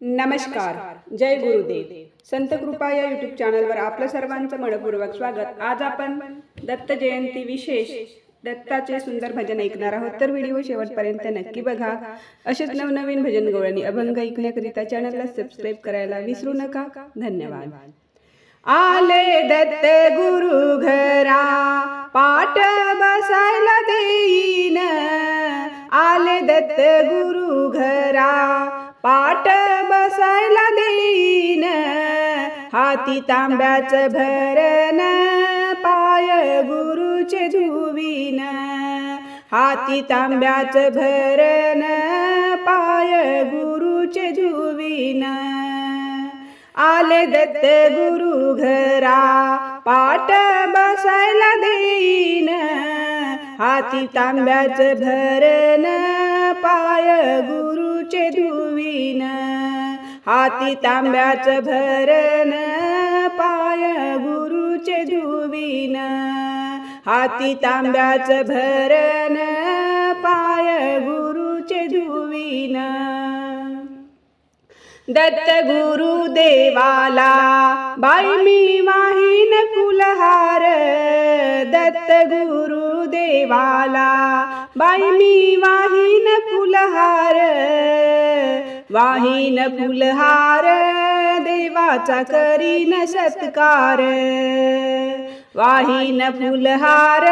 नमस्कार. जय गुरुदेव. संत कृपा या युट्यूब चॅनलवर आपलं सर्वांचं मनपूर्वक स्वागत. आज आपण दत्त जयंती विशेष दत्ताचे सुंदर भजन ऐकणार आहोत. तर व्हिडिओ शेवटपर्यंत नक्की बघा. असेच नवनवीन भजन गवळणी अभंग ऐकण्याकरिता चॅनलला सबस्क्राईब करायला विसरू नका. धन्यवाद. आले दत्त गुरु घरा पाठ बसायला देईन. आले दत्त गुरु घरा पाट बसायला देईन. हाती तांब्याच भरण पाय गुरुचे धुवीन. हाती तांब्याच भरण पाय गुरुचे धुवीन. आले दत्त गुरु घरा पाठ बसायला देईन. हाती तांब्याच भरण पाय गुरुचे धुवीन. हाती तांब्याच भरण पाय गुरुचे धुवीन. हाती तांब्याच भरण दत्त गुरु देवाला बाई मी वाहीन फुलहार दत्त गुरु देवाला बाई मी वाहीन फुलहार वाहीन फुलहार देवाचा करीन सत्कार. वाहीन फुलहार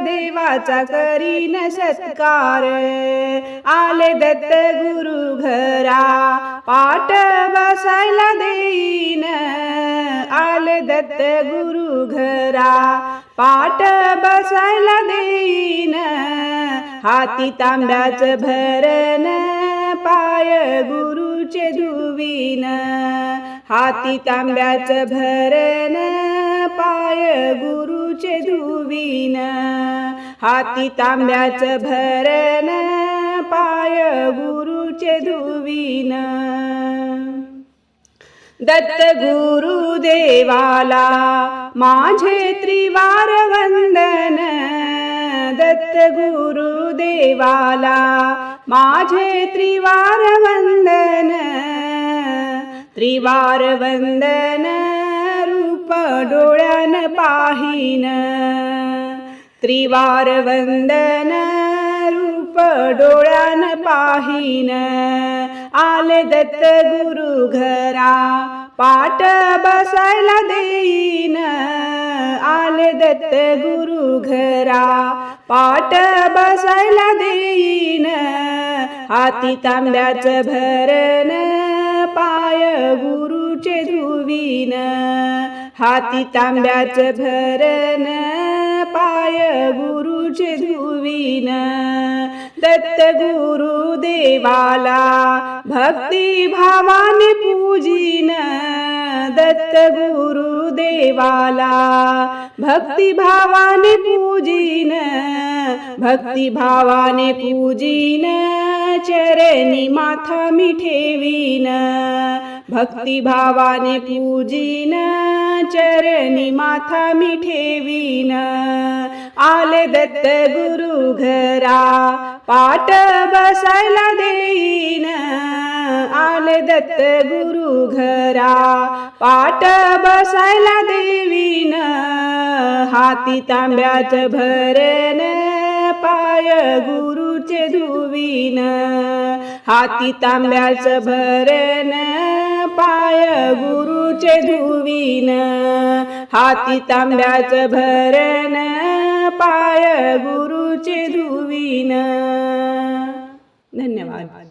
देवाचा करीन सत्कार. आले दत्त गुरु घरा पाठ बसायला देईन. आले दत्त गुरु घरा पाठ बसायला देईन. हाती तांब्याच भरण पाय गुरुचे धुवीन. हाती तांब्याच भरण पाय गुरुचे धुवीन. हाती तांब्याच भरण पाय गुरुचे धुवीन दत्त गुरु देवाला माझे त्रिवार वंदन. दत्त गुरु देवाला माझे त्रिवार वंदन. त्रिवार वंदन रूप डोळ्यान पाहीन. त्रिवार वंदन रूप डोळ्यान पाहीन. आले दत्त गुरु घरा पाठ बसायला देईन. आले दत्त गुरु घरा पाठ बसायला देईन. हाती तांब्याचं भरण पाय गुरुचे धुवीन. हाती तांब्याचं भरण पाय गुरुचे धुवीन. दत्त गुरु देवाला भक्ती पूजीन दत्त गुरु देवाला भक्ती भावाने पूजीन भक्ती भावाने पूजीन चरणी माथा मी ठेवीन भक्ती भावाने पूजीन चरणी माथा मी ठेवीन आले दत्त गुरु घरा पाठ बसायला देईन. आले दत्त गुरु घरा. पाठ बसायला देवीन. हाती तांब्याचं भरण पाय गुरुचे धुवीन. हाती तांब्याचं भरण पाय गुरुचे धुवीन. हाती तांब्याचं भरण पाय गुरुचे धुवीन. धन्यवाद.